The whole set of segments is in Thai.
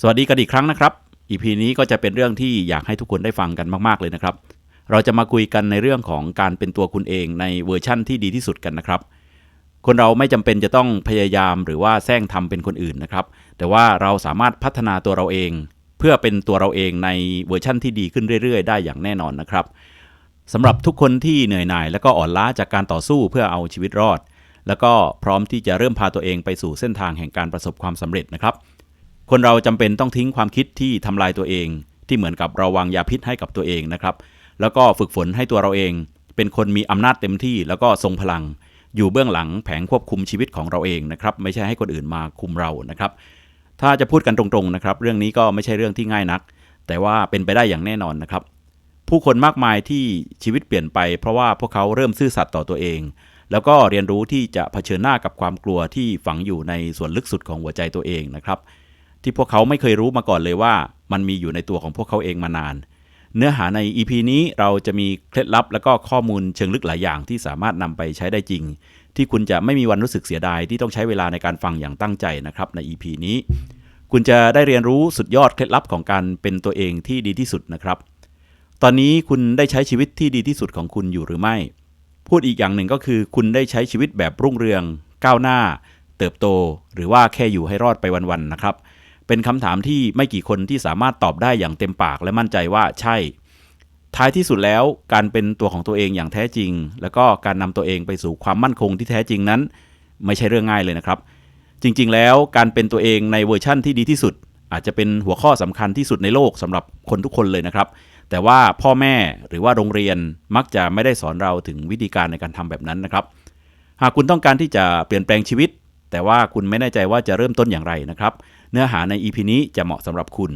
สวัสดีกันอีกครั้งนะครับ EP นี้ก็จะเป็นเรื่องที่อยากให้ทุกคนได้ฟังกันมากๆเลยนะครับ เราจะมาคุยกันในเรื่องของการเป็นตัวคุณเองในเวอร์ชั่นที่ดีที่สุดกันนะครับ คนเราไม่จำเป็นจะต้องพยายามหรือว่าแซงทำเป็นคนอื่นนะครับ แต่ว่าเราสามารถพัฒนาตัวเราเอง เพื่อเป็นตัวเราเองในเวอร์ชั่นที่ดีขึ้นเรื่อยๆ ได้อย่างแน่นอนนะครับสำหรับทุกคนที่เหนื่อยหน่าย แล้วก็อ่อนล้าจากการต่อสู้เพื่อเอาชีวิตรอด แล้วก็พร้อมที่จะเริ่มพาตัวเองไปสู่เส้นทางแห่งการประสบความสำเร็จนะครับ คนเราจำเป็นต้องทิ้งความคิดที่ทำลายตัวเอง ที่เหมือนกับเราวางยาพิษให้กับตัวเองนะครับ แล้วก็ฝึกฝนให้ตัวเราเอง เป็นคนมีอำนาจเต็มที่แล้วก็ทรงพลัง อยู่เบื้องหลังแผงควบคุมชีวิตของเราเองนะครับ ไม่ใช่ให้คนอื่นมาคุมเรานะครับ ถ้าจะพูดกันตรงๆนะครับ เรื่องนี้ก็ไม่ใช่เรื่องที่ง่ายนัก แต่ว่าเป็นไปได้อย่างแน่นอนนะครับ ผู้คนมากมายที่ชีวิตเปลี่ยนไป เพราะว่าพวกเขาเริ่มซื่อสัตย์ต่อตัวเองแล้วก็เรียนรู้ที่จะเผชิญหน้ากับความกลัวที่ฝังอยู่ในส่วนลึกสุดของหัวใจตัวเองนะครับ ที่พวกเขาไม่เคยรู้มาก่อนเลยว่า มันมีอยู่ในตัวของพวกเขาเองมานาน เนื้อหาใน EP นี้เราจะมีเคล็ดลับ และก็ข้อมูลเชิงลึกหลายอย่างที่สามารถนำไปใช้ได้จริง ที่คุณจะไม่มีวันรู้สึกเสียดายที่ต้องใช้เวลาในการฟังอย่างตั้งใจนะครับใน EP นี้ คุณจะได้เรียนรู้สุดยอดเคล็ดลับของการเป็นตัวเองที่ดีที่สุดนะครับ ตอนนี้คุณได้ใช้ชีวิตที่ดีที่สุดของคุณอยู่หรือไม่ พูดอีกอย่างหนึ่งก็คือ คุณได้ใช้ชีวิตแบบรุ่งเรือง ก้าวหน้า เติบโต หรือว่าแค่อยู่ให้รอดไปวันๆนะครับ เป็นคำถามที่ไม่กี่คนที่สามารถตอบได้อย่างเต็มปากและมั่นใจว่าใช่ ท้ายที่สุดแล้วการเป็นตัวของตัวเองอย่างแท้จริง แล้วก็การนำตัวเองไปสู่ความมั่นคงที่แท้จริงนั้น ไม่ใช่เรื่องง่ายเลยนะครับ จริง ๆ แล้วการเป็นตัวเองในเวอร์ชั่นที่ดีที่สุด อาจจะเป็นหัวข้อสำคัญที่สุดในโลกสำหรับคนทุกคนเลยนะครับ แต่ว่าพ่อแม่หรือว่าโรงเรียนมักจะไม่ได้สอนเราถึงวิธีการในการทำแบบนั้นนะครับ หากคุณต้องการที่จะเปลี่ยนแปลงชีวิต แต่ว่าคุณไม่แน่ใจว่าจะเริ่มต้นอย่างไรนะครับ เนื้อหาใน EP นี้จะเหมาะสำหรับคุณ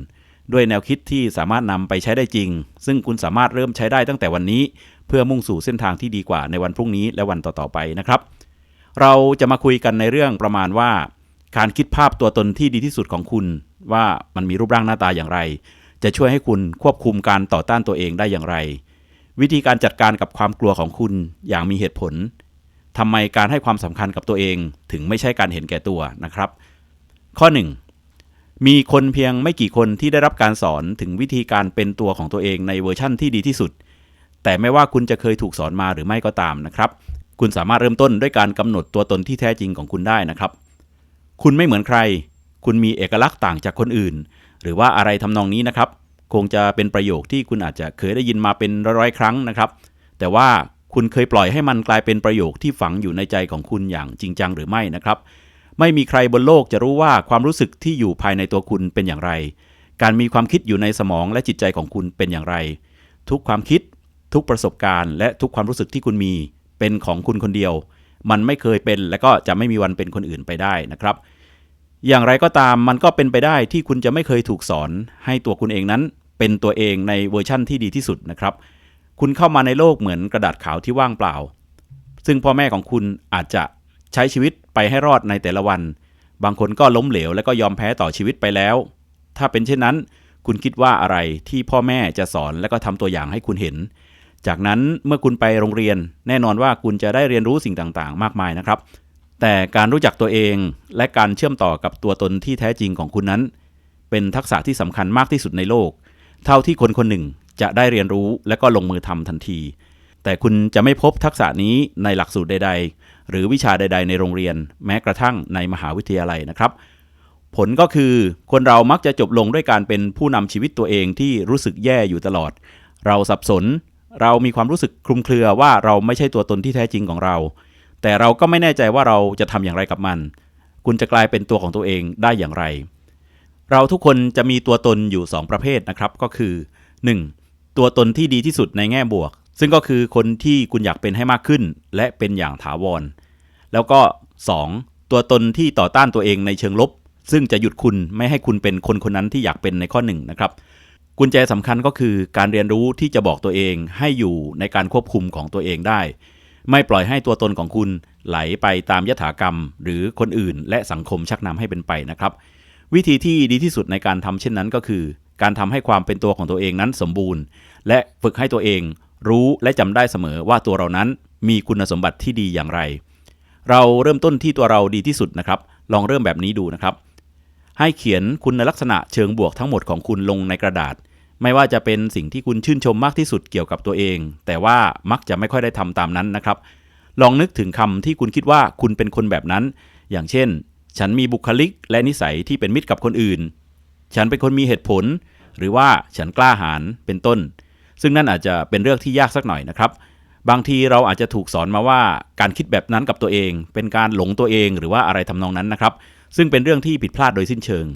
ด้วยแนวคิดที่สามารถนำไปใช้ได้จริง ซึ่งคุณสามารถเริ่มใช้ได้ตั้งแต่วันนี้ เพื่อมุ่งสู่เส้นทางที่ดีกว่าในวันพรุ่งนี้และวันต่อๆไปนะครับ เราจะมาคุยกันในเรื่องประมาณว่า การคิดภาพตัวตนที่ดีที่สุดของคุณ ว่ามันมีรูปร่างหน้าตาอย่างไร จะช่วยให้คุณควบคุมการต่อต้านตัวเองได้อย่างไร วิธีการจัดการกับความกลัวของคุณอย่างมีเหตุผลทำไมการให้ความสำคัญกับตัวเองถึงไม่ใช่การเห็นแก่ตัวนะครับ ข้อ 1 มีคนเพียงไม่กี่คนที่ได้รับการสอนถึงวิธีการเป็นตัวของตัวเองในเวอร์ชั่นที่ดีที่สุด แต่ไม่ว่าคุณจะเคยถูกสอนมาหรือไม่ก็ตามนะครับ คุณสามารถเริ่มต้นด้วยการกำหนดตัวตนที่แท้จริงของคุณได้นะครับ คุณไม่เหมือนใคร คุณมีเอกลักษณ์ต่างจากคนอื่น หรือว่าอะไรทำนองนี้นะครับ คงจะเป็นประโยคที่คุณอาจจะเคยได้ยินมาเป็นร้อยๆครั้งนะครับ แต่ว่าคุณเคยปล่อยให้มันกลายเป็นประโยคที่ฝังอยู่ในใจของคุณอย่างจริงจังหรือไม่นะครับ ไม่มีใครบนโลกจะรู้ว่าความรู้สึกที่อยู่ภายในตัวคุณเป็นอย่างไร การมีความคิดอยู่ในสมองและจิตใจของคุณเป็นอย่างไร ทุกความคิด ทุกประสบการณ์ และทุกความรู้สึกที่คุณมี เป็นของคุณคนเดียว มันไม่เคยเป็นและก็จะไม่มีวันเป็นคนอื่นไปได้นะครับ อย่างไรก็ตามมันก็เป็นไปได้ที่คุณจะไม่เคยถูกสอน ให้ตัวคุณเองนั้น เป็นตัวเองในเวอร์ชั่นที่ดีที่สุดนะครับ คุณเข้ามาในโลกเหมือนกระดาษขาวที่ว่างเปล่า ซึ่งพ่อแม่ของคุณอาจจะใช้ชีวิต ไปให้รอดในแต่ละวัน บางคนก็ล้มเหลวและก็ยอมแพ้ต่อชีวิตไปแล้ว ถ้าเป็นเช่นนั้น คุณคิดว่าอะไรที่พ่อแม่จะสอนและก็ทำตัวอย่างให้คุณเห็น จากนั้นเมื่อคุณไปโรงเรียน แน่นอนว่าคุณจะได้เรียนรู้สิ่งต่างๆ มากมายนะครับ แต่การรู้จักตัวเองและการเชื่อมต่อกับตัวตนที่แท้จริงของคุณนั้น เป็นทักษะที่สำคัญมากที่สุดในโลก เท่าที่คนคนหนึ่งจะได้เรียนรู้และก็ลงมือทำทันที แต่คุณจะไม่พบทักษะนี้ในหลักสูตรใด ๆ หรือวิชาใด ๆ ในโรงเรียน แม้กระทั่งในมหาวิทยาลัยนะครับ ผลก็คือคนเรามักจะจบลงด้วยการเป็นผู้นำชีวิตตัวเองที่รู้สึกแย่อยู่ตลอด เราสับสน เรามีความรู้สึกคลุมเครือว่าเราไม่ใช่ตัวตนที่แท้จริงของเรา แต่เราก็ไม่แน่ใจว่าเราจะทำอย่างไรกับมัน คุณจะกลายเป็นตัวของตัวเองได้อย่างไร เราทุกคนจะมีตัวตนอยู่ 2 ประเภทนะครับ ก็คือ 1. ตัวตนที่ดีที่สุดในแง่บวก ซึ่งก็คือคนที่คุณอยากเป็นให้มากขึ้น และเป็นอย่างถาวร แล้วก็ 2. ตัวตนที่ต่อต้านตัวเองในเชิงลบ ซึ่งจะหยุดคุณไม่ให้คุณเป็นคนคนนั้นที่อยากเป็นในข้อหนึ่งนะครับ กุญแจสำคัญก็คือการเรียนรู้ที่จะบอกตัวเองให้อยู่ในการควบคุมของตัวเองได้ ไม่ปล่อยให้ตัวตนของคุณไหลไปตามยถากรรม หรือคนอื่น และสังคมชักนำให้เป็นไปนะครับ วิธีที่ดีที่สุดในการทำเช่นนั้นก็คือ การทำให้ความเป็นตัวของตัวเองนั้นสมบูรณ์ และฝึกให้ตัวเอง รู้และจำได้เสมอว่าตัวเรานั้นมีคุณสมบัติที่ดีอย่างไร เราเริ่มต้นที่ตัวเราดีที่สุดนะครับ ลองเริ่มแบบนี้ดูนะครับ ให้เขียนคุณลักษณะเชิงบวกทั้งหมดของคุณลงในกระดาษ ไม่ว่าจะเป็นสิ่งที่คุณชื่นชมมากที่สุดเกี่ยวกับตัวเอง แต่ว่ามักจะไม่ค่อยได้ทำตามนั้นนะครับ ลองนึกถึงคำที่คุณคิดว่าคุณเป็นคนแบบนั้น อย่างเช่น ฉันมีบุคลิกและนิสัยที่เป็นมิตรกับคนอื่น ฉันเป็นคนมีเหตุผล หรือว่าฉันกล้าหาญเป็นต้น ซึ่งนั่นอาจจะเป็นเรื่องที่ยากสักหน่อยนะครับ บางทีเราอาจจะถูกสอนมาว่าการคิดแบบนั้นกับตัวเอง เป็นการหลงตัวเองหรือว่าอะไรทำนองนั้นนะครับ ซึ่งเป็นเรื่องที่ผิดพลาดโดยสิ้นเชิง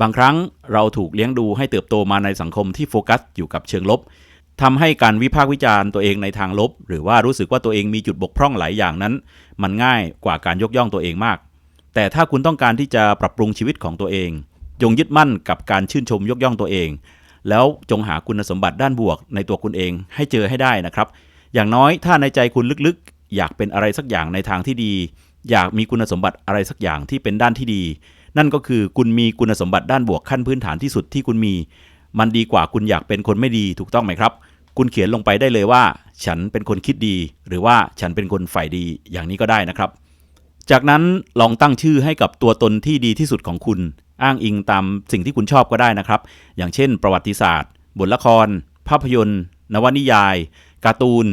บางครั้งเราถูกเลี้ยงดูให้เติบโตมาในสังคมที่โฟกัสอยู่กับเชิงลบทำให้การวิพากษ์วิจารณ์ตัวเองในทางลบ หรือว่ารู้สึกว่าตัวเองมีจุดบกพร่องหลายอย่างนั้น มันง่ายกว่าการยกย่องตัวเองมาก แต่ถ้าคุณต้องการที่จะปรับปรุงชีวิตของตัวเองจงยึดมั่นกับการชื่นชมยกย่องตัวเอง แล้วจงหาคุณสมบัติด้านบวกในตัวคุณเองให้เจอให้ได้นะครับ อย่างน้อยถ้าในใจคุณลึกๆ อยากเป็นอะไรสักอย่างในทางที่ดี อยากมีคุณสมบัติอะไรสักอย่างที่เป็นด้านที่ดี นั่นก็คือคุณมีคุณสมบัติด้านบวกขั้นพื้นฐานที่สุดที่คุณมี มันดีกว่าคุณอยากเป็นคนไม่ดีถูกต้องไหมครับ คุณเขียนลงไปได้เลยว่า ฉันเป็นคนคิดดี หรือว่าฉันเป็นคนฝ่ายดีอย่างนี้ก็ได้นะครับ จากนั้นลองตั้งชื่อให้กับตัวตนที่ดีที่สุดของคุณ อ้างอิงตามสิ่งที่คุณชอบก็ได้นะครับ อย่างเช่น ประวัติศาสตร์ บทละคร ภาพยนตร์ นวนิยาย การ์ตูน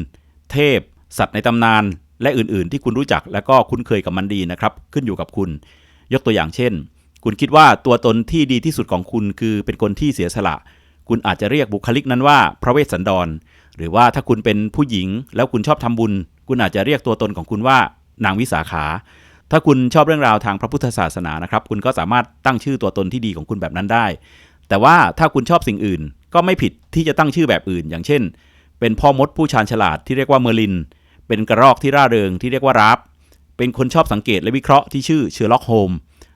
เทพ สัตว์ในตำนาน และอื่นๆ ที่คุณรู้จักและก็คุ้นเคยกับมันดีนะครับ ขึ้นอยู่กับคุณ ยกตัวอย่างเช่น คุณคิดว่าตัวตนที่ดีที่สุดของคุณคือเป็นคนที่เสียสละ คุณอาจจะเรียกบุคลิกนั้นว่า พระเวสสันดร หรือว่าถ้าคุณเป็นผู้หญิง แล้วคุณชอบทำบุญ คุณอาจจะเรียกตัวตนของคุณว่านางวิสาขา ถ้าคุณชอบเรื่องราวทางพระพุทธศาสนานะครับ คุณก็สามารถตั้งชื่อตัวตนที่ดีของคุณแบบนั้นได้ แต่ว่าถ้าคุณชอบสิ่งอื่น ก็ไม่ผิดที่จะตั้งชื่อแบบอื่น อย่างเช่น เป็นพ่อมดผู้ชาญฉลาดที่เรียกว่าเมอร์ลิน เป็นกระรอกที่ร่าเริงที่เรียกว่าราฟเป็นคนชอบสังเกตและวิเคราะห์ที่ชื่อเชอร์ล็อกโฮม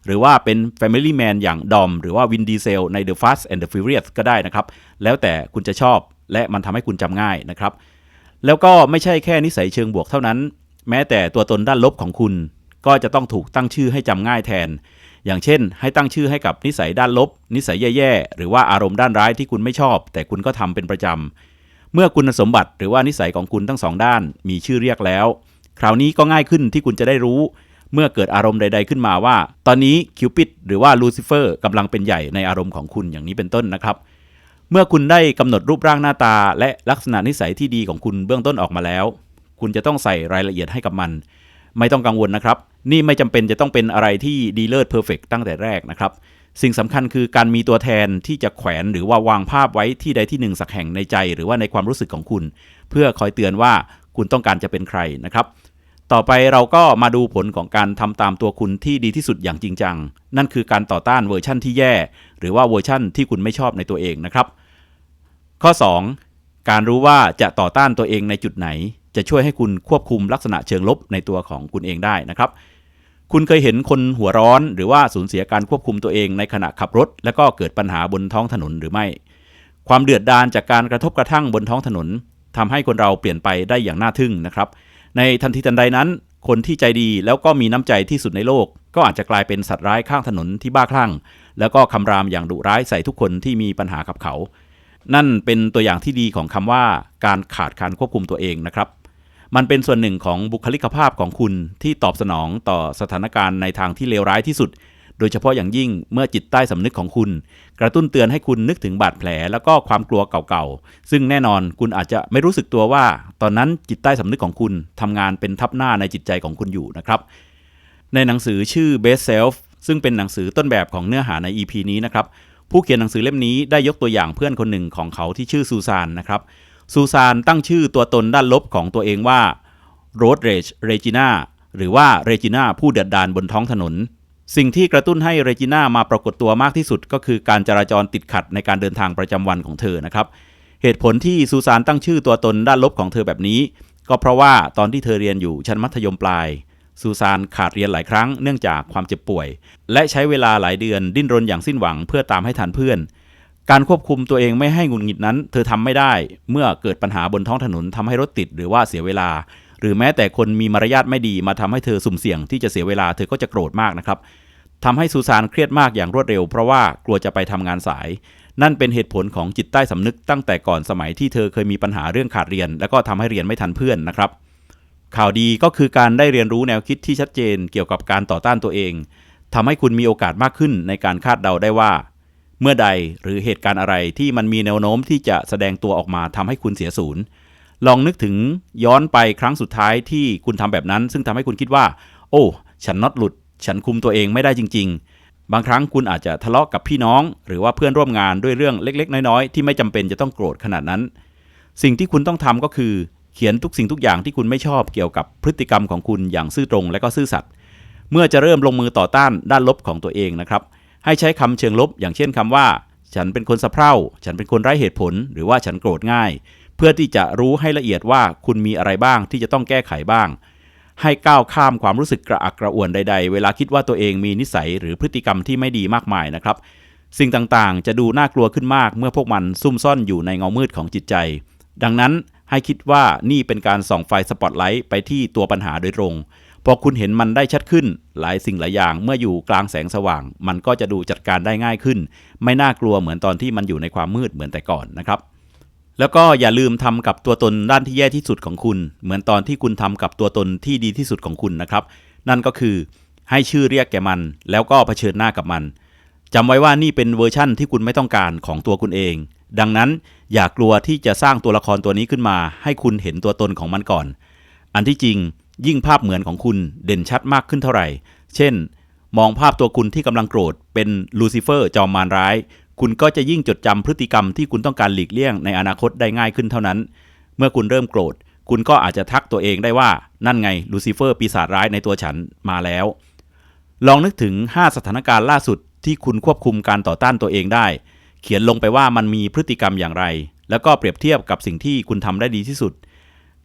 หรือว่าเป็น Family Man อย่างดอมหรือว่าวินดีเซลใน The Fast and the Furious ก็ได้นะครับ แล้วแต่คุณจะชอบและมันทำให้คุณจำง่ายนะครับ แล้วก็ไม่ใช่แค่นิสัยเชิงบวกเท่านั้น แม้แต่ตัวตนด้านลบของคุณ ก็จะต้องถูกตั้งชื่อให้จำง่ายแทน อย่างเช่น ให้ตั้งชื่อให้กับนิสัยด้านลบ นิสัยแย่ๆ หรือว่าอารมณ์ด้านร้ายที่คุณไม่ชอบ แต่คุณก็ทำเป็นประจำเมื่อคุณสมบัติหรือว่านิสัยของคุณทั้งสองด้าน มีชื่อเรียกแล้ว คราวนี้ก็ง่ายขึ้นที่คุณจะได้รู้ เมื่อเกิดอารมณ์ใด ๆขึ้นมาว่า ตอนนี้คิวปิดหรือว่าลูซิเฟอร์กำลังเป็นใหญ่ในอารมณ์ของคุณอย่างนี้เป็นต้นนะครับเมื่อคุณได้กำหนดรูปร่างหน้าตา และลักษณะนิสัยที่ดีของคุณเบื้องต้นออกมาแล้ว คุณจะต้องใส่รายละเอียดให้กับมัน ไม่ต้องกังวลนะครับ นี่ไม่จำเป็นจะต้องเป็นอะไรที่ดีเลิศเพอร์เฟกตั้งแต่แรกนะครับ สิ่งสำคัญคือการมีตัวแทนที่จะแขวนหรือว่าวางภาพไว้ที่ใดที่หนึ่งสักแห่งในใจ หรือว่าในความรู้สึกของคุณ เพื่อคอยเตือนว่าคุณต้องการจะเป็นใครนะครับต่อไปเราก็มาดูผลของการทำตามตัวคุณที่ดีที่สุดอย่างจริงจัง นั่นคือการต่อต้านเวอร์ชั่นที่แย่ หรือว่าเวอร์ชั่นที่คุณไม่ชอบในตัวเองนะครับ ข้อ 2. การรู้ว่าจะต่อต้านตัวเองในจุดไหน จะช่วยให้คุณควบคุมลักษณะเชิงลบในตัวของคุณเองได้นะครับ คุณเคยเห็นคนหัวร้อนหรือว่าสูญเสียการควบคุมตัวเองในขณะขับรถ แล้วก็เกิดปัญหาบนท้องถนนหรือไม่ ความเดือดดาลจากการกระทบกระทั่งบนท้องถนนทำให้คนเราเปลี่ยนไปได้อย่างน่าทึ่งนะครับ ในทันทีทันใดนั้น คนที่ใจดีแล้วก็มีน้ำใจที่สุดในโลก ก็อาจจะกลายเป็นสัตว์ร้ายข้างถนนที่บ้าคลั่ง แล้วก็คำรามอย่างดุร้ายใส่ทุกคนที่มีปัญหากับเขานั่นเป็นตัวอย่างที่ดีของคำว่าการขาดการควบคุมตัวเองนะครับ มันเป็นส่วนหนึ่งของบุคลิกภาพของคุณที่ตอบสนองต่อสถานการณ์ในทางที่เลวร้ายที่สุด โดยเฉพาะอย่างยิ่งเมื่อจิตใต้สำนึกของคุณ กระตุ้นเตือนให้คุณนึกถึงบาดแผลแล้วก็ความกลัวเก่าๆ ซึ่งแน่นอนคุณอาจจะไม่รู้สึกตัวว่า ตอนนั้นจิตใต้สำนึกของคุณทำงานเป็นทับหน้าในจิตใจของคุณอยู่นะครับ ในหนังสือชื่อ Best Self ซึ่งเป็นหนังสือต้นแบบของเนื้อหาใน EP นี้นะครับผู้เขียนหนังสือเล่มนี้ได้ยกตัวอย่างเพื่อนคนหนึ่งของเขาที่ชื่อซูซานนะครับ ซูซานตั้งชื่อตัวตนด้านลบของตัวเองว่า Road Rage Regina หรือว่าเรจิน่าผู้เดือดดาลบนท้องถนน สิ่งที่กระตุ้นให้เรจิน่ามาปรากฏตัวมากที่สุด ก็คือการจราจรติดขัดในการเดินทางประจำวันของเธอนะครับ เหตุผลที่ซูซานตั้งชื่อตัวตนด้านลบของเธอแบบนี้ ก็เพราะว่าตอนที่เธอเรียนอยู่ชั้นมัธยมปลายซูซานขาดเรียนหลายครั้งเนื่องจากความเจ็บป่วย และใช้เวลาหลายเดือนดิ้นรนอย่างสิ้นหวังเพื่อตามให้ทันเพื่อน การควบคุมตัวเองไม่ให้หงุดหงิดนั้น เธอทำไม่ได้ เมื่อเกิดปัญหาบนท้องถนนทำให้รถติดหรือว่าเสียเวลา หรือแม้แต่คนมีมารยาทไม่ดีมาทำให้เธอสุ่มเสี่ยงที่จะเสียเวลาเธอก็จะโกรธมากนะครับทำให้ซูซานเครียดมากอย่างรวดเร็ว เพราะว่ากลัวจะไปทำงานสาย นั่นเป็นเหตุผลของจิตใต้สำนึกตั้งแต่ก่อนสมัยที่เธอเคยมีปัญหาเรื่องขาดเรียน แล้วก็ทำให้เรียนไม่ทันเพื่อนนะครับ ข่าวดีก็คือการได้เรียนรู้แนวคิดที่ชัดเจนเกี่ยวกับการต่อต้านตัวเองทำให้คุณมีโอกาสมากขึ้นในการคาดเดาได้ว่า เมื่อใดหรือเหตุการณ์อะไรที่มันมีแนวโน้มที่จะแสดงตัวออกมาทำให้คุณเสียศูนย์ลองนึกถึงย้อนไปครั้งสุดท้ายที่คุณทำแบบนั้น ซึ่งทำให้คุณคิดว่า โอ้ ฉันน็อตหลุด ฉันคุมตัวเองไม่ได้จริง ๆ บางครั้งคุณอาจจะทะเลาะกับพี่น้อง หรือว่าเพื่อนร่วมงานด้วยเรื่องเล็ก ๆ น้อยๆที่ไม่จำเป็นจะต้องโกรธขนาดนั้น สิ่งที่คุณต้องทำก็คือเขียนทุกสิ่งทุกอย่างที่คุณไม่ชอบเกี่ยวกับพฤติกรรมของคุณอย่างซื่อตรงและก็ซื่อสัตย์เมื่อจะเริ่มลงมือต่อต้านด้านลบของตัวเองนะครับ ให้ใช้คำเชิงลบ อย่างเช่นคำว่า ฉันเป็นคนสะเพร่า ฉันเป็นคนไร้เหตุผล หรือว่าฉันโกรธง่าย เพื่อที่จะรู้ให้ละเอียดว่าคุณมีอะไรบ้างที่จะต้องแก้ไขบ้าง ให้ก้าวข้ามความรู้สึกกระอักกระอ่วนใด ๆ เวลาคิดว่าตัวเองมีนิสัยหรือพฤติกรรมที่ไม่ดีมากมายนะครับ สิ่งต่างๆ จะดูน่ากลัวขึ้นมาก เมื่อพวกมันซุ่มซ่อนอยู่ในเงามืดของจิตใจ ดังนั้นให้คิดว่านี่เป็นการส่องไฟสปอตไลท์ไปที่ตัวปัญหาโดยตรง พอคุณเห็นมันได้ชัดขึ้น หลายสิ่งหลายอย่างเมื่ออยู่กลางแสงสว่าง มันก็จะดูจัดการได้ง่ายขึ้น ไม่น่ากลัวเหมือนตอนที่มันอยู่ในความมืดเหมือนแต่ก่อนนะครับ แล้วก็อย่าลืมทำกับตัวตนด้านที่แย่ที่สุดของคุณ เหมือนตอนที่คุณทำกับตัวตนที่ดีที่สุดของคุณนะครับ นั่นก็คือให้ชื่อเรียกแก่มัน แล้วก็เผชิญหน้ากับมันจำไว้ว่านี่เป็นเวอร์ชั่นที่คุณไม่ต้องการของตัวคุณเอง ดังนั้นอย่ากลัวที่จะสร้างตัวละครตัวนี้ขึ้นมา ให้คุณเห็นตัวตนของมันก่อน อันที่จริง ยิ่งภาพเหมือนของคุณเด่นชัดมากขึ้นเท่าไหร่ เช่น มองภาพตัวคุณที่กำลังโกรธเป็นลูซิเฟอร์จอมมารร้าย คุณก็จะยิ่งจดจำพฤติกรรมที่คุณต้องการหลีกเลี่ยงในอนาคตได้ง่ายขึ้นเท่านั้น เมื่อคุณเริ่มโกรธ คุณก็อาจจะทักตัวเองได้ว่า นั่นไงลูซิเฟอร์ปีศาจร้ายในตัวฉันมาแล้ว ลองนึกถึง 5 สถานการณ์ล่าสุดที่คุณควบคุมการต่อต้านตัวเองได้ เขียนลงไปว่ามันมีพฤติกรรมอย่างไร แล้วก็เปรียบเทียบกับสิ่งที่คุณทำได้ดีที่สุด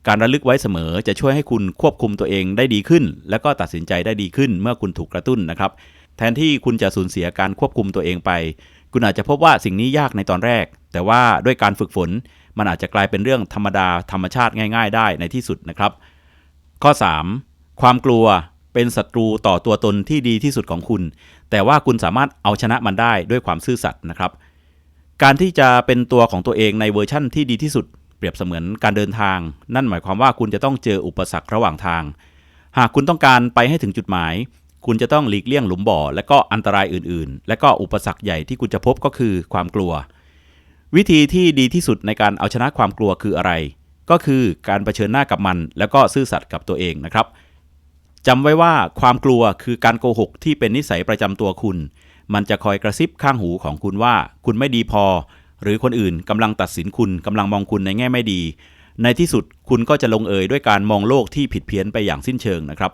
การระลึกไว้เสมอจะช่วยให้คุณควบคุมตัวเองได้ดีขึ้น แล้วก็ตัดสินใจได้ดีขึ้นเมื่อคุณถูกกระตุ้นนะครับ แทนที่คุณจะสูญเสียการควบคุมตัวเองไป คุณอาจจะพบว่าสิ่งนี้ยากในตอนแรก แต่ว่าด้วยการฝึกฝน มันอาจจะกลายเป็นเรื่องธรรมดาธรรมชาติง่าย ๆ ได้ในที่สุดนะครับ ข้อ 3. ความกลัวเป็นศัตรูต่อตัวตนที่ดีที่สุดของคุณ แต่ว่าคุณสามารถเอาชนะมันได้ด้วยความซื่อสัตย์นะครับ การที่จะเป็นตัวของตัวเองในเวอร์ชั่นที่ดีที่สุด เปรียบเสมือนการเดินทาง นั่นหมายความว่าคุณจะต้องเจออุปสรรคระหว่างทาง หากคุณต้องการไปให้ถึงจุดหมาย คุณจะต้องหลีกเลี่ยงหลุมบ่อ และก็อันตรายอื่นๆ และก็อุปสรรคใหญ่ที่คุณจะพบก็คือความกลัว วิธีที่ดีที่สุดในการเอาชนะความกลัวคืออะไร ก็คือการรเผชิญหน้ากับมัน แล้วก็ซื่อสัตย์กับตัวเองนะครับจำไว้ว่าความกลัวคือการโกหกที่เป็นนิสัยประจำตัวคุณ มันจะคอยกระซิบข้างหูของคุณว่า คุณไม่ดีพอ หรือคนอื่นกำลังตัดสินคุณกำลังมองคุณในแง่ไม่ดี ในที่สุดคุณก็จะลงเอยด้วยการมองโลกที่ผิดเพี้ยนไปอย่างสิ้นเชิงนะครับ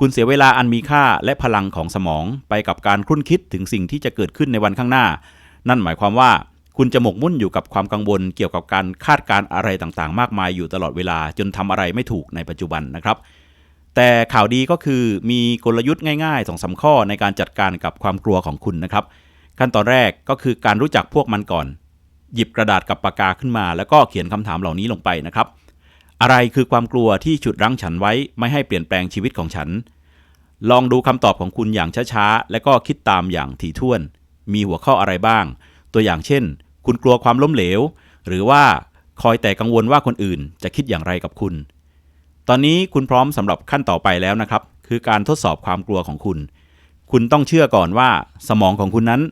คุณเสียเวลาอันมีค่าและพลังของสมองไปกับการครุ่นคิดถึงสิ่งที่จะเกิดขึ้นในวันข้างหน้า นั่นหมายความว่าคุณจะหมกมุ่นอยู่กับความกังวลเกี่ยวกับการคาดการอะไรต่างๆ มากมายอยู่ตลอดเวลาจนทำอะไรไม่ถูกในปัจจุบันนะครับ แต่ข่าวดีก็คือมีกลยุทธ์ง่ายๆสองสาข้อในการจัดการกับความกลัวของคุณนะครับ ขั้นตอนแรกก็คือการรู้จักพวกมันก่อน หยิบกระดาษกับปากกาขึ้นมา แล้วก็เขียนคำถามเหล่านี้ลงไปนะครับ อะไรคือความกลัวที่ฉุดรั้งฉันไว้ไม่ให้เปลี่ยนแปลงชีวิตของฉัน ลองดูคำตอบของคุณอย่างช้าๆ และก็คิดตามอย่างถี่ถ้วน มีหัวข้ออะไรบ้าง ตัวอย่างเช่น คุณกลัวความล้มเหลว หรือว่าคอยแต่กังวลว่าคนอื่นจะคิดอย่างไรกับคุณ ตอนนี้คุณพร้อมสำหรับขั้นต่อไปแล้วนะครับ คือการทดสอบความกลัวของคุณ คุณต้องเชื่อก่อนว่า สมองของคุณนั้น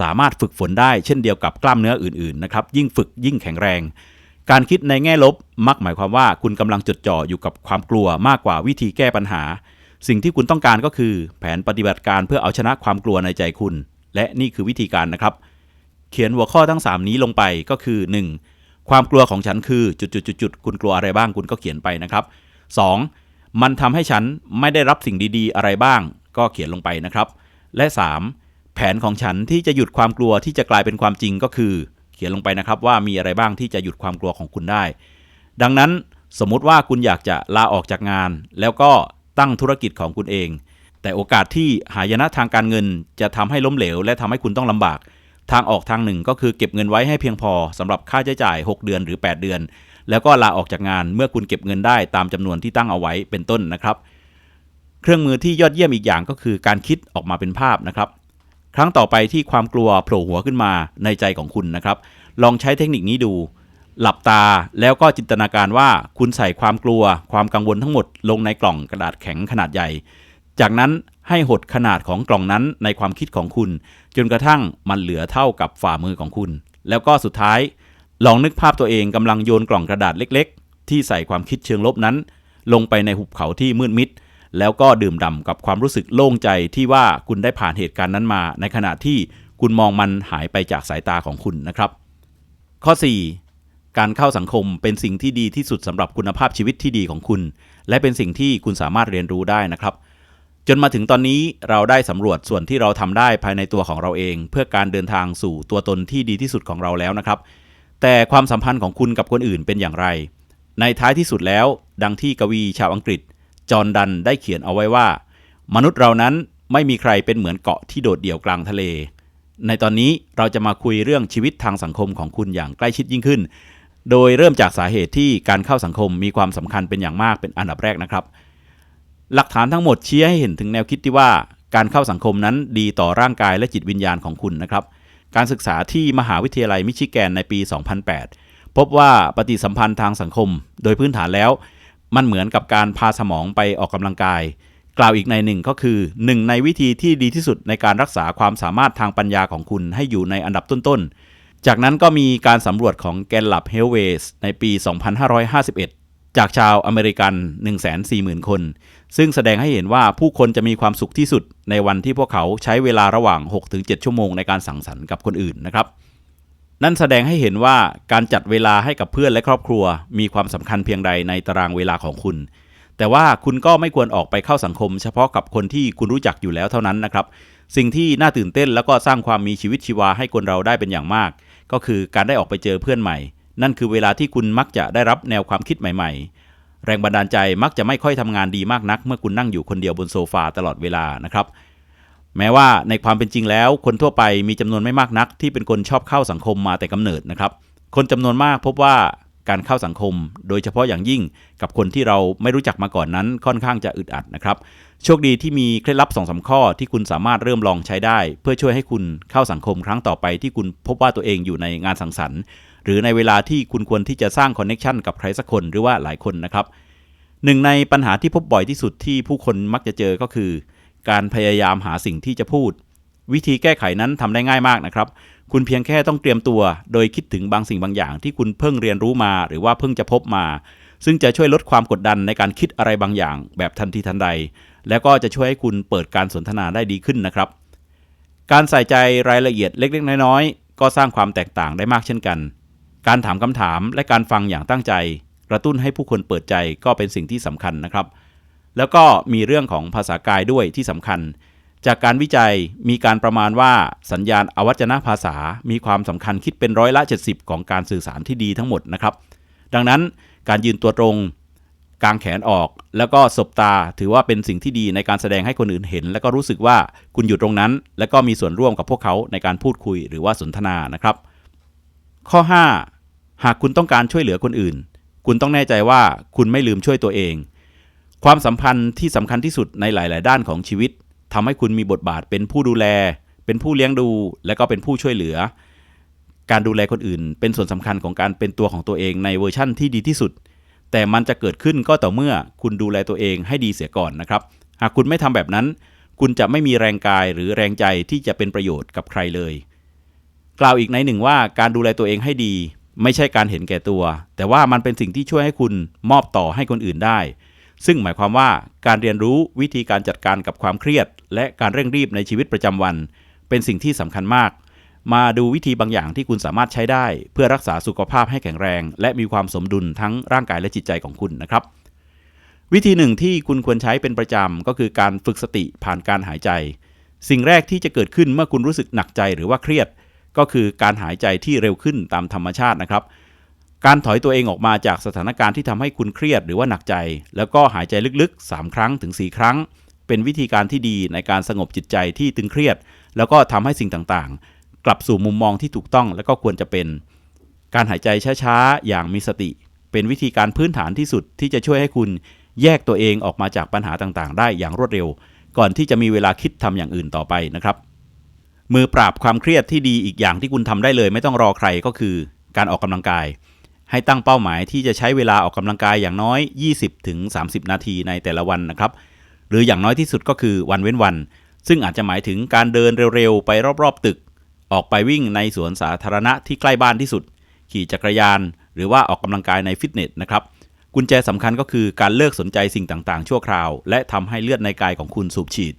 สามารถฝึกฝนได้เช่นเดียวกับกล้ามเนื้ออื่นๆนะครับยิ่งฝึกยิ่งแข็งแรง การคิดในแง่ลบมักหมายความว่าคุณกำลังจดจ่ออยู่กับความกลัวมากกว่าวิธีแก้ปัญหา สิ่งที่คุณต้องการก็คือ แผนปฏิบัติการเพื่อเอาชนะความกลัวในใจคุณ และนี่คือวิธีการนะครับ เขียนหัวข้อทั้ง 3 นี้ลงไปก็คือ 1. ความกลัวของฉันคือจุดๆๆคุณกลัวอะไรบ้างคุณก็เขียนไปนะครับ 2. มันทำให้ฉันไม่ได้รับสิ่งดีๆ อะไรบ้าง ก็เขียนลงไปนะครับ และ 3. แผนของฉันที่จะหยุดความกลัวที่จะกลายเป็นความจริงก็คือ เขียนลงไปนะครับว่ามีอะไรบ้างที่จะหยุดความกลัวของคุณได้ ดังนั้นสมมุติว่าคุณอยากจะลาออกจากงาน แล้วก็ตั้งธุรกิจของคุณเอง แต่โอกาสที่หายนะทางการเงิน จะทำให้ล้มเหลว และทำให้คุณต้องลำบาก ทางออกทางหนึ่งก็คือเก็บเงินไว้ให้เพียงพอสำหรับค่าใช้จ่าย 6 เดือนหรือ 8 เดือน แล้วก็ลาออกจากงานเมื่อคุณเก็บเงินได้ตามจำนวนที่ตั้งเอาไว้เป็นต้นนะครับ เครื่องมือที่ยอดเยี่ยมอีกอย่างก็คือการคิดออกมาเป็นภาพนะครับ ครั้งต่อไปที่ความกลัวโผล่หัวขึ้นมาในใจของคุณนะครับ ลองใช้เทคนิคนี้ดู หลับตาแล้วก็จินตนาการว่าคุณใส่ความกลัว ความกังวลทั้งหมด ลงในกล่องกระดาษแข็งขนาดใหญ่ จากนั้นให้หดขนาดของกล่องนั้นในความคิดของคุณ จนกระทั่งมันเหลือเท่ากับฝ่ามือของคุณ แล้วก็สุดท้าย ลองนึกภาพตัวเองกำลังโยนกล่องกระดาษเล็ก ๆ ที่ใส่ความคิดเชิงลบนั้น ลงไปในหุบเขาที่มืดมิด แล้วก็ดื่มด่ำกับความรู้สึกโล่งใจที่ว่าคุณได้ผ่านเหตุการณ์นั้นมา ในขณะที่คุณมองมันหายไปจากสายตาของคุณนะครับ ข้อ 4 การเข้าสังคมเป็นสิ่งที่ดีที่สุดสำหรับคุณภาพชีวิตที่ดีของคุณ และเป็นสิ่งที่คุณสามารถเรียนรู้ได้นะครับจนมาถึงตอนนี้เราได้สำรวจส่วนที่เราทำได้ภายในตัวของเราเอง เพื่อการเดินทางสู่ตัวตนที่ดีที่สุดของเราแล้วนะครับ แต่ความสัมพันธ์ของคุณกับคนอื่นเป็นอย่างไร ในท้ายที่สุดแล้ว ดังที่กวีชาวอังกฤษ จอห์ดันได้เขียนเอาไว้ว่า มนุษย์เรานั้นไม่มีใครเป็นเหมือนเกาะที่โดดเดี่ยวกลางทะเล ในตอนนี้เราจะมาคุยเรื่องชีวิตทางสังคมของคุณอย่างใกล้ชิดยิ่งขึ้น โดยเริ่มจากสาเหตุที่การเข้าสังคมมีความสำคัญเป็นอย่างมากเป็นอันดับแรกนะครับ หลักฐานทั้งหมดชี้ให้เห็นถึงแนวคิดที่ว่าการเข้าสังคมนั้นดีต่อร่างกายและจิตวิญญาณของคุณนะครับ การศึกษาที่มหาวิทยาลัยมิชิแกนในปี 2008 พบว่าปฏิสัมพันธ์ทางสังคม โดยพื้นฐานแล้ว มันเหมือนกับการพาสมองไปออกกำลังกาย กล่าวอีกในหนึ่งก็คือหนึ่งในวิธีที่ดีที่สุดในการรักษาความสามารถทางปัญญาของคุณให้อยู่ในอันดับต้นๆ จากนั้นก็มีการสำรวจของแกนหลับเฮลเวสในปี 2551 จากชาวอเมริกัน 140,000 คน ซึ่งแสดงให้เห็นว่าผู้คนจะมีความสุขที่สุดในวันที่พวกเขาใช้เวลาระหว่าง 6-7 ชั่วโมงในการสังสรรค์กับคนอื่นนะครับ นั่นแสดงให้เห็นว่าการจัดเวลาให้กับเพื่อนและครอบครัว มีความสำคัญเพียงใดในตารางเวลาของคุณ แต่ว่าคุณก็ไม่ควรออกไปเข้าสังคม เฉพาะกับคนที่คุณรู้จักอยู่แล้วเท่านั้นนะครับ สิ่งที่น่าตื่นเต้นแล้วก็สร้างความมีชีวิตชีวาให้คนเราได้เป็นอย่างมาก ก็คือการได้ออกไปเจอเพื่อนใหม่ นั่นคือเวลาที่คุณมักจะได้รับแนวความคิดใหม่ ๆ แรงบันดาลใจมักจะไม่ค่อยทำงานดีมากนัก เมื่อคุณนั่งอยู่คนเดียวบนโซฟาตลอดเวลานะครับ แม้ว่าในความเป็นจริงแล้วคนทั่วไปมีจำนวนไม่มากนัก ที่เป็นคนชอบเข้าสังคมมาแต่กำเนิดนะครับ คนจำนวนมากพบว่าการเข้าสังคม โดยเฉพาะอย่างยิ่งกับคนที่เราไม่รู้จักมาก่อนนั้นค่อนข้างจะอึดอัดนะครับโชคดีที่มีเคล็ดลับ2อสข้อที่คุณสามารถเริ่มลองใช้ได้ เพื่อช่วยให้คุณเข้าสังคมครั้งต่อไปที่คุณพบว่าตัวเองอยู่ในงานสังสรรค์ หรือในเวลาที่คุณควรที่จะสร้างคอนเน็ชันกับใครสักคนหรือว่าหลายคนนะครับหนึ่งในปัญหาที่พบบ่อยที่สุดที่ผู้คนมักจะเจอก็คือ การพยายามหาสิ่งที่จะพูด วิธีแก้ไขนั้นทำได้ง่ายมากนะครับ คุณเพียงแค่ต้องเตรียมตัว โดยคิดถึงบางสิ่งบางอย่าง ที่คุณเพิ่งเรียนรู้มา หรือว่าเพิ่งจะพบมา ซึ่งจะช่วยลดความกดดันในการคิดอะไรบางอย่าง แบบทันทีทันใด แล้วก็จะช่วยให้คุณเปิดการสนทนาได้ดีขึ้นนะครับ การใส่ใจรายละเอียดเล็กๆ น้อยๆก็สร้างความแตกต่างได้มากเช่นกัน การถามคำถามและการฟังอย่างตั้งใจ กระตุ้นให้ผู้คนเปิดใจก็เป็นสิ่งที่สำคัญนะครับ แล้วก็มีเรื่องของภาษากายด้วยที่สำคัญ จากการวิจัยมีการประมาณว่าสัญญาณอวัจนภาษา มีความสำคัญคิดเป็นร้อยละ 70 ของการสื่อสารที่ดีทั้งหมดนะครับ ดังนั้นการยืนตัวตรงกางแขนออก แล้วก็สบตาถือว่าเป็นสิ่งที่ดีในการแสดงให้คนอื่นเห็น และก็รู้สึกว่าคุณอยู่ตรงนั้น และก็มีส่วนร่วมกับพวกเขาในการพูดคุยหรือว่าสนทนานะครับ ข้อ 5 หากคุณต้องการช่วยเหลือคนอื่น คุณต้องแน่ใจว่าคุณไม่ลืมช่วยตัวเอง ความสัมพันธ์ที่สำคัญที่สุดในหลาย ๆ ด้านของชีวิตทำให้คุณมีบทบาทเป็นผู้ดูแล เป็นผู้เลี้ยงดู และก็เป็นผู้ช่วยเหลือ การดูแลคนอื่น เป็นส่วนสำคัญของการเป็นตัวของตัวเองในเวอร์ชั่นที่ดีที่สุด แต่มันจะเกิดขึ้นก็ต่อเมื่อคุณดูแลตัวเองให้ดีเสียก่อนนะครับ หากคุณไม่ทำแบบนั้น คุณจะไม่มีแรงกายหรือแรงใจที่จะเป็นประโยชน์กับใครเลย กล่าวอีกในหนึ่งว่าการดูแลตัวเองให้ดี ไม่ใช่การเห็นแก่ตัว แต่ว่ามันเป็นสิ่งที่ช่วยให้คุณมอบต่อให้คนอื่นได้ ซึ่งหมายความว่าการเรียนรู้วิธีการจัดการกับความเครียด และการเร่งรีบในชีวิตประจำวัน เป็นสิ่งที่สำคัญมาก มาดูวิธีบางอย่างที่คุณสามารถใช้ได้ เพื่อรักษาสุขภาพให้แข็งแรง และมีความสมดุลทั้งร่างกายและจิตใจของคุณนะครับ วิธีหนึ่งที่คุณควรใช้เป็นประจำก็คือการฝึกสติผ่านการหายใจ สิ่งแรกที่จะเกิดขึ้นเมื่อคุณรู้สึกหนักใจหรือว่าเครียด ก็คือการหายใจที่เร็วขึ้นตามธรรมชาตินะครับ การถอยตัวเองออกมาจากสถานการณ์ที่ทำให้คุณเครียดหรือว่าหนักใจ แล้วก็หายใจลึกๆ 3 ครั้งถึง 4 ครั้ง เป็นวิธีการที่ดีในการสงบจิตใจที่ตึงเครียด แล้วก็ทำให้สิ่งต่างๆ กลับสู่มุมมองที่ถูกต้องและก็ควรจะเป็น การหายใจช้าๆ อย่างมีสติ เป็นวิธีการพื้นฐานที่สุดที่จะช่วยให้คุณแยกตัวเองออกมาจากปัญหาต่างๆ ได้อย่างรวดเร็ว ก่อนที่จะมีเวลาคิดทำอย่างอื่นต่อไปนะครับ มือปราบความเครียดที่ดีอีกอย่างที่คุณทำได้เลย ไม่ต้องรอใครก็คือ การออกกำลังกาย ให้ตั้งเป้าหมายที่จะใช้เวลาออกกำลังกายอย่างน้อย 20-30 นาทีในแต่ละวันนะครับ หรืออย่างน้อยที่สุดก็คือวันเว้นวัน ซึ่งอาจจะหมายถึงการเดินเร็วๆ ไปรอบๆตึก ออกไปวิ่งในสวนสาธารณะที่ใกล้บ้านที่สุด ขี่จักรยาน หรือว่าออกกำลังกายในฟิตเนสนะครับกุญแจสำคัญก็คือการเลิกสนใจสิ่งต่างๆ ชั่วคราว และทำให้เลือดในกายของคุณสูบฉีด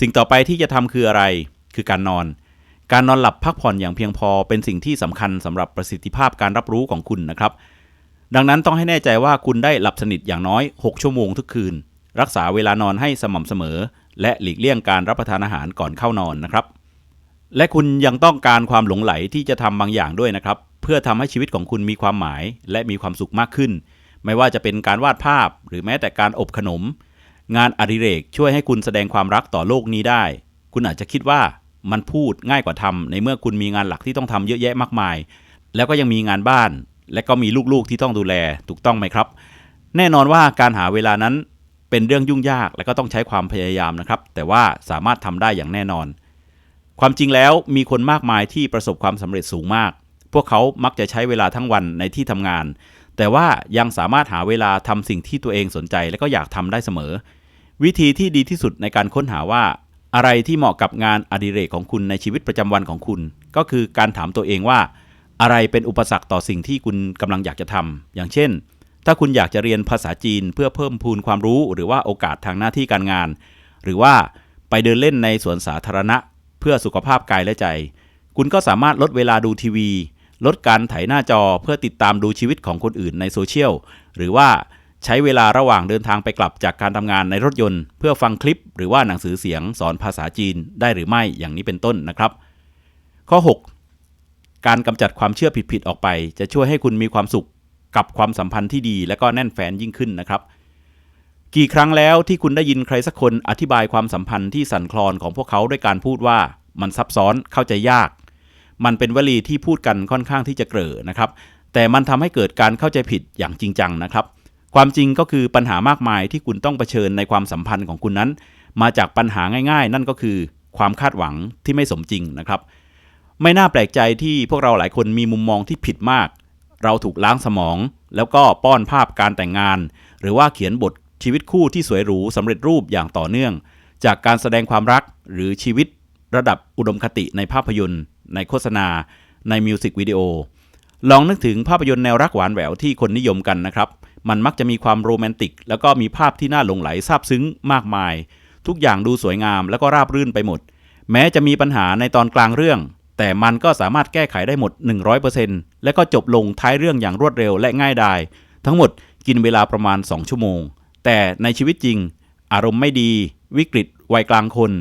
สิ่งต่อไปที่จะทำคืออะไร คือการนอน การนอนหลับพักผ่อนอย่างเพียงพอเป็นสิ่งที่สำคัญสำหรับประสิทธิภาพการรับรู้ของคุณนะครับ ดังนั้นต้องให้แน่ใจว่าคุณได้หลับสนิทอย่างน้อย 6 ชั่วโมงทุกคืน รักษาเวลานอนให้สม่ำเสมอ และหลีกเลี่ยงการรับประทานอาหารก่อนเข้านอนนะครับ และคุณยังต้องการความหลงไหลที่จะทำบางอย่างด้วยนะครับ เพื่อทำให้ชีวิตของคุณมีความหมาย และมีความสุขมากขึ้น ไม่ว่าจะเป็นการวาดภาพ หรือแม้แต่การอบขนม งานอดิเรกช่วยให้คุณแสดงความรักต่อโลกนี้ได้ คุณอาจจะคิดว่า มันพูดง่ายกว่าทำในเมื่อคุณมีงานหลักที่ต้องทำเยอะแยะมากมาย แล้วก็ยังมีงานบ้าน และก็มีลูกๆที่ต้องดูแลถูกต้องไหมครับ แน่นอนว่าการหาเวลานั้นเป็นเรื่องยุ่งยากและก็ต้องใช้ความพยายามนะครับ แต่ว่าสามารถทำได้อย่างแน่นอน ความจริงแล้วมีคนมากมายที่ประสบความสำเร็จสูงมาก พวกเขามักจะใช้เวลาทั้งวันในที่ทำงาน แต่ว่ายังสามารถหาเวลาทำสิ่งที่ตัวเองสนใจ และก็อยากทำได้เสมอ วิธีที่ดีที่สุดในการค้นหาว่า อะไรที่เหมาะกับงานอดิเรกของคุณในชีวิตประจำวันของคุณ ก็คือการถามตัวเองว่า อะไรเป็นอุปสรรคต่อสิ่งที่คุณกำลังอยากจะทำอย่างเช่น ถ้าคุณอยากจะเรียนภาษาจีนเพื่อเพิ่มพูนความรู้ หรือว่าโอกาสทางหน้าที่การงาน หรือว่าไปเดินเล่นในสวนสาธารณะ เพื่อสุขภาพกายและใจ คุณก็สามารถลดเวลาดูทีวี ลดการไถหน้าจอเพื่อติดตามดูชีวิตของคนอื่นในโซเชียลหรือว่า ใช้เวลาระหว่างเดินทางไปกลับจากการทำงานในรถยนต์ เพื่อฟังคลิปหรือว่าหนังสือเสียงสอนภาษาจีนได้หรือไม่อย่างนี้เป็นต้นนะครับ ข้อ 6 การกำจัดความเชื่อผิดๆออกไป จะช่วยให้คุณมีความสุขกับความสัมพันธ์ที่ดีและก็แน่นแฟนยิ่งขึ้นนะครับ กี่ครั้งแล้วที่คุณได้ยินใครสักคนอธิบายความสัมพันธ์ที่สั่นคลอนของพวกเขาด้วยการพูดว่ามันซับซ้อนเข้าใจยาก มันเป็นวลีที่พูดกันค่อนข้างที่จะเกร่อนะครับ แต่มันทำให้เกิดการเข้าใจผิดอย่างจริงจังนะครับ ความจริงก็คือปัญหามากมายที่คุณต้องเผชิญในความสัมพันธ์ของคุณนั้น มาจากปัญหาง่าย ๆ นั่นก็คือความคาดหวังที่ไม่สมจริงนะครับ ไม่น่าแปลกใจที่พวกเราหลายคนมีมุมมองที่ผิดมาก เราถูกล้างสมอง แล้วก็ป้อนภาพการแต่งงาน หรือว่าเขียนบทชีวิตคู่ที่สวยหรูสำเร็จรูปอย่างต่อเนื่อง จากการแสดงความรักหรือชีวิต ระดับอุดมคติในภาพยนตร์ ในโฆษณา ในมิวสิกวิดีโอลองนึกถึงภาพยนตร์แนวรักหวานแหววที่คนนิยมกันนะครับ มันมักจะมีความโรแมนติก แล้วก็มีภาพที่น่าหลงไหลซาบซึ้งมากมาย ทุกอย่างดูสวยงามแล้วก็ราบรื่นไปหมด แม้จะมีปัญหาในตอนกลางเรื่อง แต่มันก็สามารถแก้ไขได้หมด 100%และก็จบลงท้ายเรื่องอย่างรวดเร็วและง่ายดายทั้งหมดกินเวลาประมาณ 2 ชั่วโมง แต่ในชีวิตจริง อารมณ์ไม่ดี วิกฤตวัยกลางคน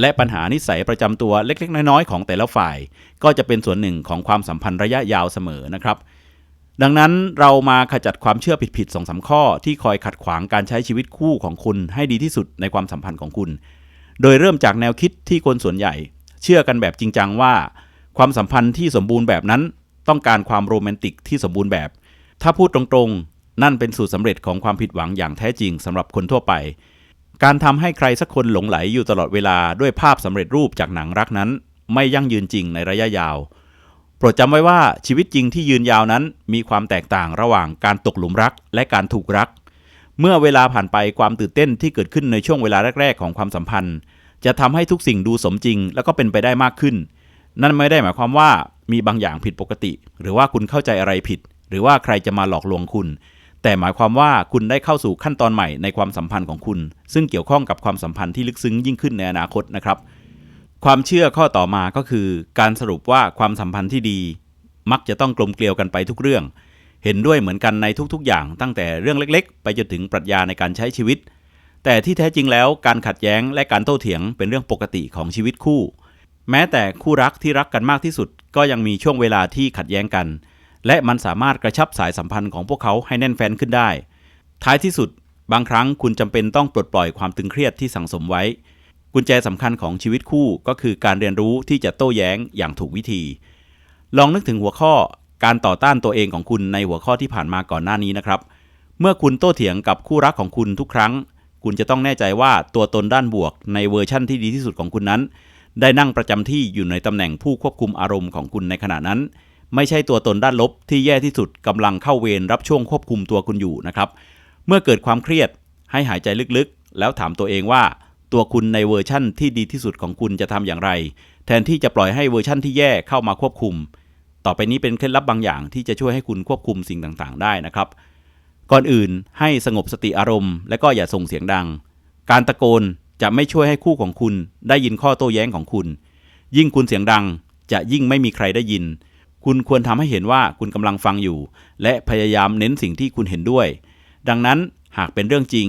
และปัญหานิสัยประจำตัวเล็กๆ น้อยๆ ของแต่ละฝ่าย ก็จะเป็นส่วนหนึ่งของความสัมพันธ์ระยะยาวเสมอนะครับ ดังนั้นเรามาขจัดความเชื่อผิดๆสองสาข้อที่คอยขัดขวางการใช้ชีวิตคู่ของคุณให้ดีที่สุดในความสัมพันธ์ของคุณ โดยเริ่มจากแนวคิดที่คนส่วนใหญ่ เชื่อกันแบบจริงจังว่า ความสัมพันธ์ที่สมบูรณ์แบบนั้น ต้องการความโรแมนติกที่สมบูรณ์แบบ ถ้าพูดตรงๆ นั่นเป็นสูตรสำเร็จของความผิดหวังอย่างแท้จริงสำหรับคนทั่วไป การทำให้ใครสักคนหลงไหลอยู่ตลอดเวลาด้วยภาพสำเร็จรูปจากหนังรักนั้น ไม่ยั่งยืนจริงในระยะยาว รดจำไว้ว่าชีวิตจริงที่ยืนยาวนั้นมีความแตกต่างระหว่างการตกหลุมรักและการถูกรัก เมื่อเวลาผ่านไปความตื่นเต้นที่เกิดขึ้นในช่วงเวลาแรก ๆ ของความสัมพันธ์ จะทำให้ทุกสิ่งดูสมจริง แล้วก็เป็นไปได้มากขึ้น นั่นไม่ได้หมายความว่ามีบางอย่างผิดปกติ หรือว่าคุณเข้าใจอะไรผิด หรือว่าใครจะมาหลอกลวงคุณ แต่หมายความว่าคุณได้เข้าสู่ขั้นตอนใหม่ในความสัมพันธ์ของคุณ ซึ่งเกี่ยวข้องกับความสัมพันธ์ที่ลึกซึ้งยิ่งขึ้นในอนาคตนะครับ ความเชื่อข้อต่อมาก็คือ การสรุปว่าความสัมพันธ์ที่ดี มักจะต้องกลมเกลียวกันไปทุกเรื่อง เห็นด้วยเหมือนกันในทุกๆ อย่าง ตั้งแต่เรื่องเล็ก ๆ ไปจนถึงปรัชญาในการใช้ชีวิต แต่ที่แท้จริงแล้วการขัดแย้งและการโต้เถียงเป็นเรื่องปกติของชีวิตคู่ แม้แต่คู่รักที่รักกันมากที่สุด ก็ยังมีช่วงเวลาที่ขัดแย้งกัน และมันสามารถกระชับสายสัมพันธ์ของพวกเขาให้แน่นแฟ้นขึ้นได้ ท้ายที่สุด บางครั้งคุณจำเป็นต้องปลดปล่อยความตึงเครียดที่สั่งสมไว้ กุญแจสำคัญของชีวิตคู่ก็คือการเรียนรู้ที่จะโต้แย้งอย่างถูกวิธี ลองนึกถึงหัวข้อการต่อต้านตัวเองของคุณในหัวข้อที่ผ่านมาก่อนหน้านี้นะครับ เมื่อคุณโต้เถียงกับคู่รักของคุณทุกครั้ง คุณจะต้องแน่ใจว่าตัวตนด้านบวกในเวอร์ชั่นที่ดีที่สุดของคุณนั้น ได้นั่งประจำที่อยู่ในตำแหน่งผู้ควบคุมอารมณ์ของคุณในขณะนั้น ไม่ใช่ตัวตนด้านลบที่แย่ที่สุดกำลังเข้าเวรรับช่วงควบคุมตัวคุณอยู่นะครับ เมื่อเกิดความเครียดให้หายใจลึกๆ แล้วถามตัวเองว่า ตัวคุณในเวอร์ชั่นที่ดีที่สุดของคุณจะทำอย่างไร แทนที่จะปล่อยให้เวอร์ชั่นที่แย่เข้ามาควบคุม ต่อไปนี้เป็นเคล็ดลับบางอย่างที่จะช่วยให้คุณควบคุมสิ่งต่างๆ ได้นะครับ ก่อนอื่นให้สงบสติอารมณ์ และก็อย่าส่งเสียงดัง การตะโกนจะไม่ช่วยให้คู่ของคุณ ได้ยินข้อโต้แย้งของคุณ ยิ่งคุณเสียงดัง จะยิ่งไม่มีใครได้ยิน คุณควรทำให้เห็นว่าคุณกำลังฟังอยู่ และพยายามเน้นสิ่งที่คุณเห็นด้วย ดังนั้นหากเป็นเรื่องจริง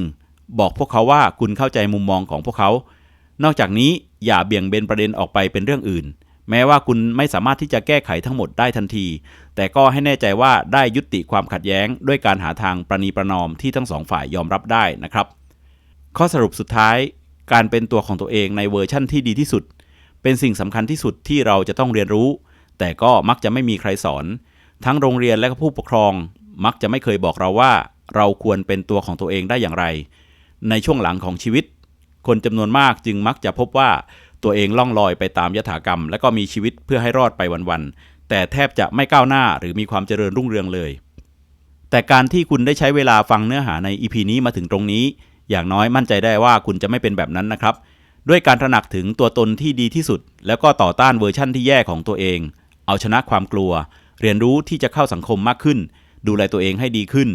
บอกพวกเขาว่าคุณเข้าใจมุมมองของพวกเขา นอกจากนี้อย่าเบี่ยงเบนประเด็นออกไปเป็นเรื่องอื่น แม้ว่าคุณไม่สามารถที่จะแก้ไขทั้งหมดได้ทันที แต่ก็ให้แน่ใจว่าได้ยุติความขัดแย้ง ด้วยการหาทางประนีประนอมที่ทั้งสองฝ่ายยอมรับได้นะครับ ข้อสรุปสุดท้าย การเป็นตัวของตัวเองในเวอร์ชั่นที่ดีที่สุด เป็นสิ่งสำคัญที่สุดที่เราจะต้องเรียนรู้ แต่ก็มักจะไม่มีใครสอน ทั้งโรงเรียนและผู้ปกครอง มักจะไม่เคยบอกเราว่า เราควรเป็นตัวของตัวเองได้อย่างไร ในช่วงหลังของชีวิต คนจำนวนมากจึงมักจะพบว่าตัวเองล่องลอยไปตามยถากรรม และก็มีชีวิตเพื่อให้รอดไปวันๆ แต่แทบจะไม่ก้าวหน้าหรือมีความเจริญรุ่งเรืองเลย แต่การที่คุณได้ใช้เวลาฟังเนื้อหาใน EP นี้มาถึงตรงนี้ อย่างน้อยมั่นใจได้ว่าคุณจะไม่เป็นแบบนั้นนะครับ ด้วยการตระหนักถึงตัวตนที่ดีที่สุด แล้วก็ต่อต้านเวอร์ชั่นที่แย่ของตัวเอง เอาชนะความกลัว เรียนรู้ที่จะเข้าสังคมมากขึ้น ดูแลตัวเองให้ดีขึ้น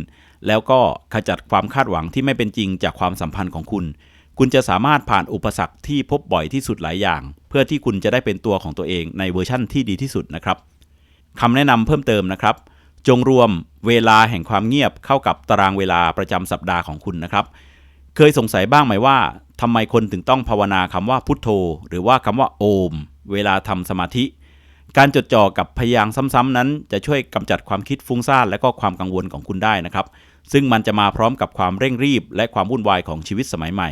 แล้วก็ขจัดความคาดหวังที่ไม่เป็นจริงจากความสัมพันธ์ของคุณ คุณจะสามารถผ่านอุปสรรคที่พบบ่อยที่สุดหลายอย่าง เพื่อที่คุณจะได้เป็นตัวของตัวเองในเวอร์ชั่นที่ดีที่สุดนะครับคำแนะนำเพิ่มเติมนะครับ จงรวมเวลาแห่งความเงียบเข้ากับตารางเวลาประจำสัปดาห์ของคุณนะครับ เคยสงสัยบ้างไหมว่าทำไมคนถึงต้องภาวนาคำว่าพุทโธ หรือว่าคำว่าโอม เวลาทำสมาธิ การจดจ่อกับพยางซ้ำๆนั้น จะช่วยกำจัดความคิดฟุ้งซ่านและก็ความกังวลของคุณได้นะครับ ซึ่งมันจะมาพร้อมกับความเร่งรีบ และความวุ่นวายของชีวิตสมัยใหม่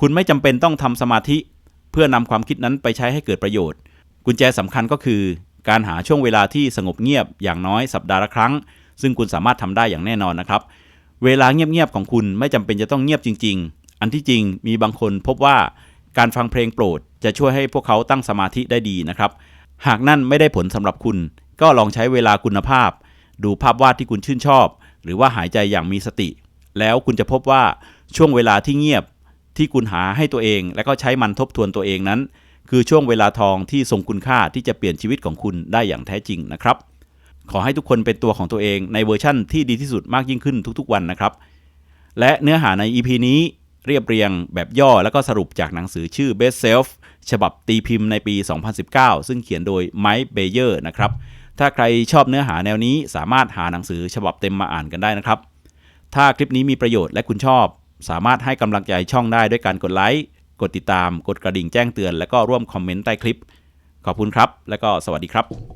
คุณไม่จำเป็นต้องทำสมาธิ เพื่อนำความคิดนั้นไปใช้ให้เกิดประโยชน์ กุญแจสำคัญก็คือ การหาช่วงเวลาที่สงบเงียบอย่างน้อยสัปดาห์ละครั้ง ซึ่งคุณสามารถทำได้อย่างแน่นอนนะครับ เวลาเงียบๆของคุณไม่จำเป็นจะต้องเงียบจริง ๆ อันที่จริงมีบางคนพบว่าการฟังเพลงโปรด จะช่วยให้พวกเขาตั้งสมาธิได้ดีนะครับ หากนั่นไม่ได้ผลสำหรับคุณ ก็ลองใช้เวลาคุณภาพ ดูภาพวาดที่คุณชื่นชอบ หรือว่าหายใจอย่างมีสติ แล้วคุณจะพบว่าช่วงเวลาที่เงียบที่คุณหาให้ตัวเอง และก็ใช้มันทบทวนตัวเองนั้น คือช่วงเวลาทองที่ทรงคุณค่าที่จะเปลี่ยนชีวิตของคุณได้อย่างแท้จริงนะครับ ขอให้ทุกคนเป็นตัวของตัวเองในเวอร์ชั่นที่ดีที่สุดมากยิ่งขึ้นทุกๆ วันนะครับ และเนื้อหาใน EP นี้เรียบเรียงแบบย่อแล้วก็สรุปจากหนังสือชื่อ Best Self ฉบับตีพิมพ์ในปี 2019 ซึ่งเขียนโดยไมค์เบเยอร์นะครับ ถ้าใครชอบเนื้อหาแนวนี้สามารถหาหนังสือฉบับเต็มมาอ่านกันได้นะครับ ถ้าคลิปนี้มีประโยชน์และคุณชอบ สามารถให้กำลังใจช่องได้ด้วยการกดไลค์ กดติดตาม กดกระดิ่งแจ้งเตือน และก็ร่วมคอมเมนต์ใต้คลิป ขอบคุณครับ และก็สวัสดีครับ